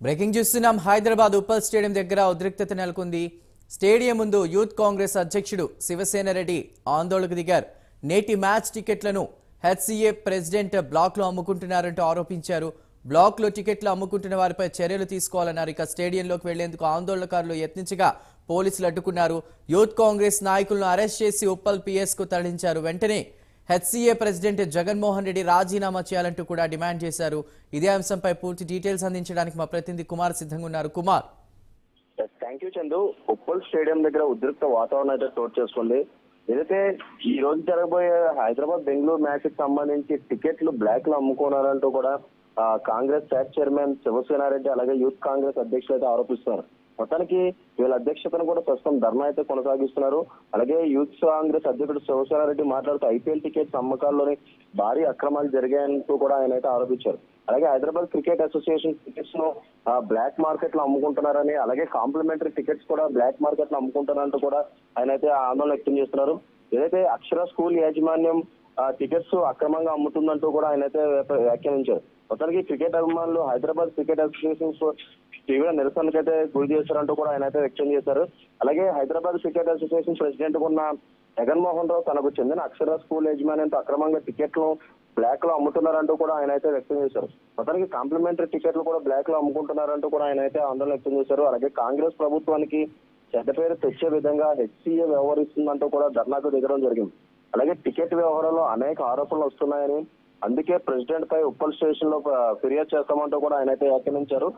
Breaking చూస్తున్నాం Hyderabad Uppal stadium దగ్గర ఉద్రిక్తత నెలకొంది. స్టేడియం ముందు యూత్ కాంగ్రెస్ అధ్యక్షుడు శివసేన రెడ్డి ఆందోళనకు దిగారు. నేటి మ్యాచ్ టికెట్లను హెచ్సిఏ ప్రెసిడెంట్ బ్లాక్లో అమ్ముకుంటున్నారంటూ ఆరోపించారు. బ్లాక్లో టికెట్లు అమ్ముకుంటున్న వారిపై చర్యలు తీసుకోవాలన్నారు. ఇక స్టేడియంలోకి వెళ్ళేందుకు ఆందోళనకారులు యత్నించగా పోలీసులు అడ్డుకున్నారు. యూత్ కాంగ్రెస్ నాయకులను అరెస్ట్ చేసి ఉప్పల్ పిఎస్కు తరలించారు. వెంటనే హెచ్సీఏ ప్రెసిడెంట్ జగన్మోహన్ రెడ్డి రాజీనామా చేయాలంటూ కూడా డిమాండ్ చేశారు. ఇదే అంశంపై పూర్తి డీటెయిల్స్ అందించడానికి మా ప్రతినిధి కుమార్ సిద్ధంగా ఉన్నారు. Kumar. Thank you Chandu Uppal stadium దగ్గర ఉద్రిక్త వాతావరణం అయితే చోటు చేసుకుంది. ఏదైతే ఈ రోజు జరగబోయే హైదరాబాద్ బెంగళూరు మ్యాచ్కి సంబంధించి టికెట్లు బ్లాక్లో అమ్ముకున్నారంటూ కూడా కాంగ్రెస్ ట్యాక్ చైర్మన్ శివసేనారెడ్డి అలాగే యూత్ కాంగ్రెస్ అధ్యక్షులు అయితే ఆరోపిస్తున్నారు. మొత్తానికి వీళ్ళ అధ్యక్షతను కూడా ప్రస్తుతం ధర్నా అయితే కొనసాగిస్తున్నారు. అలాగే యూత్ కాంగ్రెస్ అధ్యక్షుడు శివసేనారెడ్డి మాట్లాడుతూ ఐపీఎల్ టికెట్స్ అమ్మకాల్లోని భారీ అక్రమాలు జరిగాయంటూ కూడా ఆయన అయితే ఆరోపించారు. అలాగే హైదరాబాద్ క్రికెట్ అసోసియేషన్ టికెట్స్ను బ్లాక్ మార్కెట్లో అమ్ముకుంటున్నారని అలాగే కాంప్లిమెంటరీ టికెట్స్ కూడా బ్లాక్ మార్కెట్లో అమ్ముకుంటున్నారంటూ కూడా ఆయన అయితే ఆందోళన వ్యక్తం చేస్తున్నారు. ఏదైతే అక్షర స్కూల్ యాజమాన్యం టికెట్స్ అక్రమంగా అమ్ముతుందంటూ కూడా ఆయన అయితే వ్యాఖ్యానించారు. మొత్తానికి క్రికెట్ అభిమానులు హైదరాబాద్ క్రికెట్ అసోసియేషన్ తీవ్ర నిరసనకు అయితే గురి చేశారంటూ కూడా ఆయన అయితే వ్యక్తం చేశారు. అలాగే హైదరాబాద్ క్రికెట్ అసోసియేషన్ ప్రెసిడెంట్ ఉన్న జగన్మోహన్ రావు తనకు చెందిన అక్షర స్కూల్ యజమానితో అక్రమంగా టికెట్లు బ్లాక్లో అమ్ముతున్నారంటూ కూడా ఆయన అయితే వ్యక్తం చేశారు. మొత్తానికి కాంప్లిమెంటరీ టికెట్లు కూడా బ్లాక్లో అమ్ముకుంటున్నారంటూ కూడా ఆయన అయితే ఆందోళన వ్యక్తం చేశారు. అలాగే కాంగ్రెస్ ప్రభుత్వానికి చెడ్డ పేరు తెచ్చే విధంగా హెచ్సీఏ వ్యవహరిస్తుందంటూ కూడా ధర్నాకు దిగడం జరిగింది. అలాగే టికెట్ వ్యవహారంలో అనేక ఆరోపణలు వస్తున్నాయని అందుకే ప్రెసిడెంట్ పై ఉప్పల్ స్టేషన్లో ఫిర్యాదు చేస్తామంటూ కూడా ఆయన అయితే వ్యాఖ్యానించారు.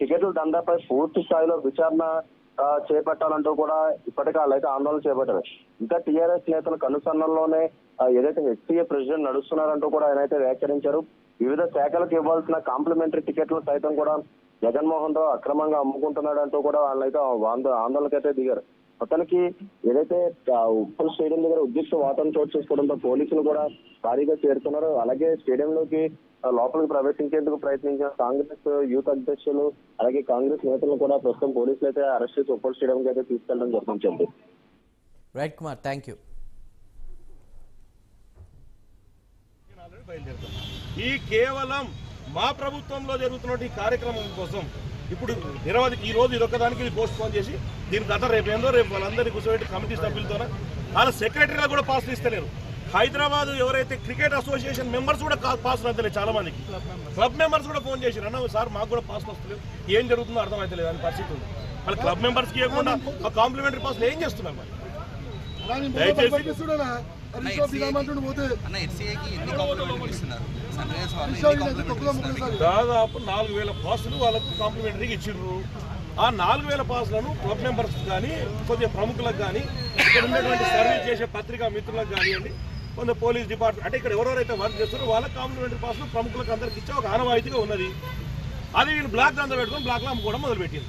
టికెట్ల దందాపై పూర్తి స్థాయిలో విచారణ చేపట్టాలంటూ కూడా ఇప్పటికే వాళ్ళైతే ఆందోళన చేపట్టారు. ఇంకా టీఆర్ఎస్ నేతల కనుసన్నల్లోనే ఏదైతే హెచ్సీఏ ప్రెసిడెంట్ నడుస్తున్నారంటూ కూడా ఆయన అయితే వ్యాఖ్యానించారు. వివిధ శాఖలకు ఇవ్వాల్సిన కాంప్లిమెంటరీ టికెట్లు సైతం కూడా జగన్మోహన్ రావు అక్రమంగా అమ్ముకుంటున్నాడంటూ కూడా వాళ్ళైతే ఆందో ఆందోళనకైతే దిగారు. మొత్తానికి ఏదైతే ఉప్పల్ స్టేడియం దగ్గర ఉద్రిక్త వాతావరణం చోటు చేసుకోవడంతో పోలీసులు కూడా భారీగా చేరుతున్నారు. అలాగే స్టేడియంలోకి లోపలికి ప్రవేశించేందుకు ప్రయత్నించిన కాంగ్రెస్ యూత్ అధ్యక్షులు అలాగే కాంగ్రెస్ నేతలను కూడా ప్రస్తుతం పోలీసులు అయితే అరెస్ట్ చేసి ఉప్పల్ స్టేడియంకి అయితే తీసుకెళ్ళడం జరుగుతుంది. Right Kumar thank you. ఈ కేవలం మా ప్రభుత్వంలో జరుగుతున్న ఈ కార్యక్రమం కోసం ఇప్పుడు నిరవధి ఈ రోజు ఇదొక్కదానికి ఇది పోస్ట్ పోన్ చేసి దీని గత రేపు ఏందో రేపు వాళ్ళందరినీ కూర్చోబెట్టి కమిటీ సభ్యులతో వాళ్ళ సెక్రటరీలకు కూడా పాస్ ఇస్తలేరు. హైదరాబాద్ ఎవరైతే క్రికెట్ అసోసియేషన్ మెంబర్స్ కూడా పాస్ వస్తలేదు చాలా మందికి. క్లబ్ మెంబర్స్ కూడా ఫోన్ చేసి అన్న సార్ మాకు కూడా పాస్ వస్తలేదు ఏం జరుగుతుందో అర్థమవుతలేదు అని పరిస్థితి ఉంది. వాళ్ళ క్లబ్ మెంబర్స్కి ఇవ్వకుండా ఆ కాంప్లిమెంటరీ పాస్ ఏం చేస్తున్నారు మరి? దయచేసి దాదాపు నాలుగు వేల పాసులు వాళ్ళకు కాంప్లిమెంటరీగా ఇచ్చిర్రు ఆ నాలుగు వేల పాసులను క్లబ్ మెంబర్స్ కానీ కొద్దిగా ప్రముఖులకు కానీ ఇక్కడ ఉన్నటువంటి సర్వీస్ చేసే పత్రికా మిత్రులకు కానివ్వండి కొంత పోలీస్ డిపార్ట్మెంట్ అంటే ఇక్కడ ఎవరెవరైతే వర్క్ చేస్తారో వాళ్ళకి కాంప్లిమెంటరీ పాసులు ప్రముఖులకు అందరికి ఇచ్చే ఒక ఆనవాయితీగా ఉన్నది. అది వీళ్ళు బ్లాక్ దందా పెట్టుకొని బ్లాక్లో అమ్ముకోవడం మొదలుపెట్టింది.